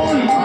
어, 원.